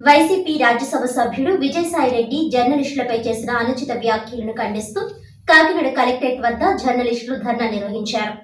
YCP Rajya Sabha సభ్యుడు విజయసాయిరెడ్డి జర్నలిస్టులపై చేసిన అనుచిత వ్యాఖ్యలను ఖండిస్తూ కాకినాడ కలెక్టరేట్ వద్ద జర్నలిస్టులు ధర్నా నిర్వహించారు.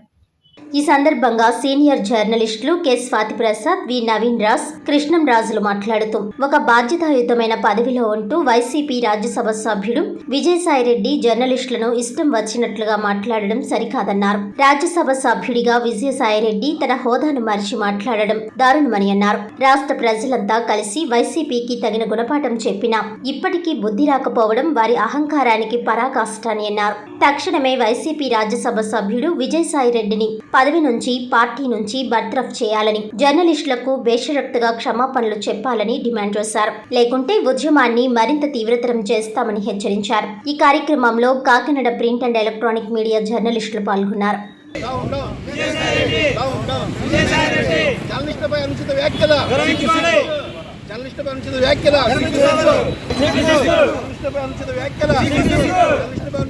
ఈ సందర్భంగా సీనియర్ జర్నలిస్టులు కె. స్వాతి ప్రసాద్ వి. నవీన్ రాజ్ కృష్ణం రాజులు మాట్లాడుతూ ఒక బాధ్యతాయుతమైన పదవిలో ఉంటూ వైసీపీ రాజ్యసభ సభ్యుడు విజయసాయిరెడ్డి జర్నలిస్టులను ఇష్టం వచ్చినట్లుగా మాట్లాడడం సరికాదన్నారు. రాజ్యసభ సభ్యుడిగా విజయసాయిరెడ్డి తన హోదాను మరిచి మాట్లాడడం దారుణమని అన్నారు. రాష్ట్ర ప్రజలంతా కలిసి వైసీపీకి తగిన గుణపాఠం చెప్పినా ఇప్పటికీ బుద్ధి రాకపోవడం వారి అహంకారానికి పరాకాష్ట అని అన్నారు. తక్షణమే వైసీపీ రాజ్యసభ సభ్యుడు విజయసాయిరెడ్డిని పదవి నుంచి పార్టీ నుంచి బర్తరఫ్ చేయాలని జర్నలిస్టులకు బేషరక్తుగా క్షమాపణలు చెప్పాలని డిమాండ్ చేశారు. లేకుంటే ఉద్యమాన్ని మరింత తీవ్రతరం చేస్తామని హెచ్చరించారు. ఈ కార్యక్రమంలో Kakinada print and electronic media జర్నలిస్టులు పాల్గొన్నారు. డౌన్ డౌన్ డౌన్ డౌన్ జర్నలిస్టులపై అనుచిత వ్యాఖ్యల. జర్నలిస్టులపై అనుచిత వ్యాఖ్యల. జర్నలిస్టులపై అనుచిత వ్యాఖ్యల. జర్నలిస్టులపై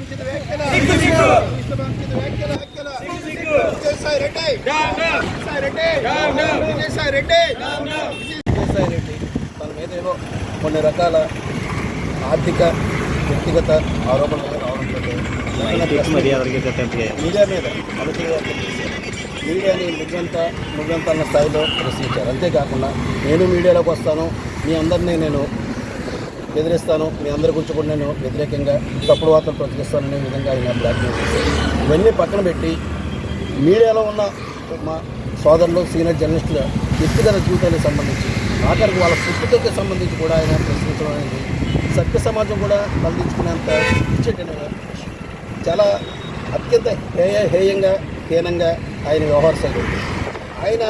అనుచిత వ్యాఖ్యల. తన మీద కొన్ని రకాల ఆర్థిక వ్యక్తిగత ఆరోపణలు మీడియా మీద మీడియాని నువ్వెంత నువ్వెంత స్థాయిలో ప్రశ్నించారు. అంతేకాకుండా నేను మీడియాలోకి వస్తాను. మీ అందరినీ నేను బెదిరిస్తాను. మీ అందరి గురించి కూడా నేను వ్యతిరేకంగా తప్పుడు వార్తలు ప్రచురిస్తాననే విధంగా ఆయన బ్లాక్మెయిల్ చేశారు. ఇవన్నీ పక్కన పెట్టి మీడియాలో ఉన్న మా సోదరులు సీనియర్ జర్నలిస్టుల వ్యక్తిగత జీవితానికి సంబంధించి ఆఖరికి వాళ్ళ పుట్టుకకి సంబంధించి కూడా ఆయన ప్రశ్నించడం అనేది సత్య సమాజం కూడా తలదించుకునేంత ఇచ్చేటైన చాలా అత్యంత హేయ హేయంగా హీనంగా ఆయన వ్యవహార శైలి. ఆయన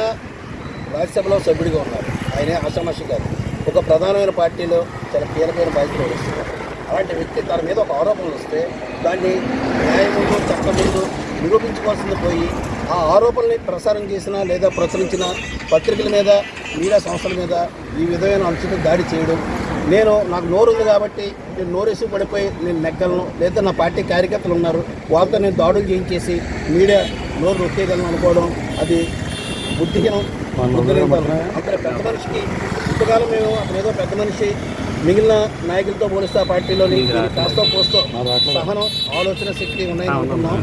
రాజ్యసభలో సభ్యుడిగా ఉన్నారు. ఆయనే ఆషామాషి గారు. ఒక ప్రధానమైన పార్టీలో చాలా కీలకమైన బాధ్యతలు వహిస్తున్నారు. అలాంటి వ్యక్తి తన మీద ఒక ఆరోపణలు వస్తే దాన్ని న్యాయం ముందు చట్టం ముందు నిరూపించుకోవాల్సింది పోయి ఆ ఆరోపణల్ని ప్రసారం చేసిన లేదా ప్రచురించిన పత్రికల మీద మీడియా సంస్థల మీద ఈ విధమైన అంశం దాడి చేయడం నేను నాకు నోరు ఉంది కాబట్టి నేను నోరేసి పడిపోయి నేను నెగ్గలను లేదా నా పార్టీ కార్యకర్తలు ఉన్నారు వాళ్ళతో నేను దాడులు చేయించేసి మీడియా నోరు నొక్కేయగలను అనుకోవడం అది బుద్ధిహీనం. అక్కడ పెద్ద మనిషికి ఇంతకాలం మేము అక్కడ ఏదో పెద్ద మనిషి మిగిలిన నాయకులతో పోలిస్తే ఆ పార్టీలోని కాస్త పోస్తో సహనం ఆలోచన శక్తి ఉన్నాయని అనుకున్నాం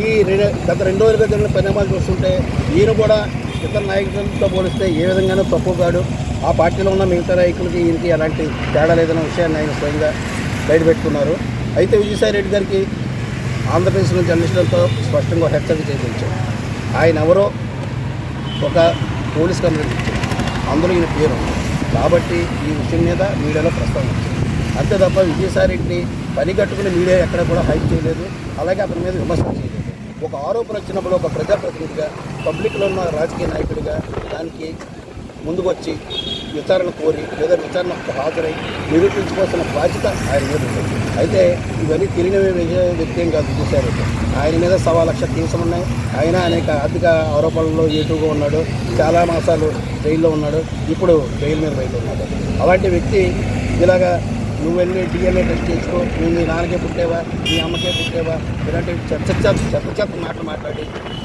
ఈ రెండు గత రెండు రోజులుగా జరిగిన పరిణామాలు చూస్తుంటే ఈయన కూడా ఇతర నాయకులతో పోలిస్తే ఏ విధంగానూ తప్పు కాడు. ఆ పార్టీలో ఉన్న మిగతా నాయకులకి ఈయనకి ఎలాంటి తేడా లేదన్న విషయాన్ని ఆయన స్వయంగా బయటపెట్టుకున్నారు అయితే విజయసాయి రెడ్డి గారికి ఆంధ్రప్రదేశ్లో జర్నలిస్టులతో స్పష్టంగా హెచ్చరిక చేయించారు ఆయన ఎవరో ఒక పోలీస్ కంప్లైంట్ ఇచ్చారు. అందులో ఈయన పేరు. కాబట్టి ఈ విషయం మీద మీడియాలో ప్రస్తావన వచ్చింది. అంతే తప్ప విజయసాయి రెడ్డిని పని కట్టుకుని మీడియా ఎక్కడ కూడా హైప్ చేయలేదు. అలాగే అతని మీద విమర్శలు చేయలేదు. ఒక ఆరోపణ వచ్చినప్పుడు ఒక ప్రజాప్రతినిధిగా పబ్లిక్లో ఉన్న రాజకీయ నాయకుడిగా దానికి ముందుకు వచ్చి విచారణ కోరి లేదా విచారణకు హాజరై నిరూపించుకోవాల్సిన బాధ్యత ఆయన మీద ఉంది. అయితే ఇవన్నీ తెలియని విజయ వ్యక్తి ఏం కాదు చూశారు. ఆయన మీద సవా లక్ష కేసులు ఉన్నాయి. ఆయన అనేక ఆర్థిక ఆరోపణల్లో ఏటుగా ఉన్నాడు. చాలా మాసాలు జైల్లో ఉన్నాడు. ఇప్పుడు జైలు మీద బయట ఉన్నాడు అలాంటి వ్యక్తి ఇలాగా నువ్వు వెళ్ళి డిఎన్ఏ టెస్ట్ చేసుకో నువ్వు నీ నాన్నకే పుట్టేవా? నీ అమ్మకే పుట్టేవా? ఇలాంటి చెత్త చెత్త చెత్త చెత్త మాటలు మాట్లాడి.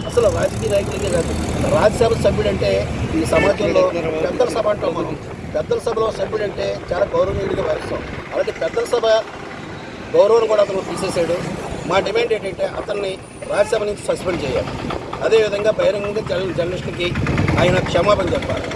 అసలు రాజకీయ నాయకులకే కాదు రాజ్యసభ సభ్యుడు అంటే ఈ సమాజంలో పెద్దల సభ అంటాం మనం. పెద్దల సభలో సభ్యుడు అంటే చాలా గౌరవనీయుడిగా భావిస్తాం. అలాంటి పెద్దల సభ గౌరవం కూడా అతను తీసేశాడు. మా డిమాండ్ ఏంటంటే అతన్ని రాజ్యసభ నుంచి సస్పెండ్ చేయాలి. అదేవిధంగా బహిరంగంగా జర్నలిస్టుకి ఆయన క్షమాపణ చెప్పాలి.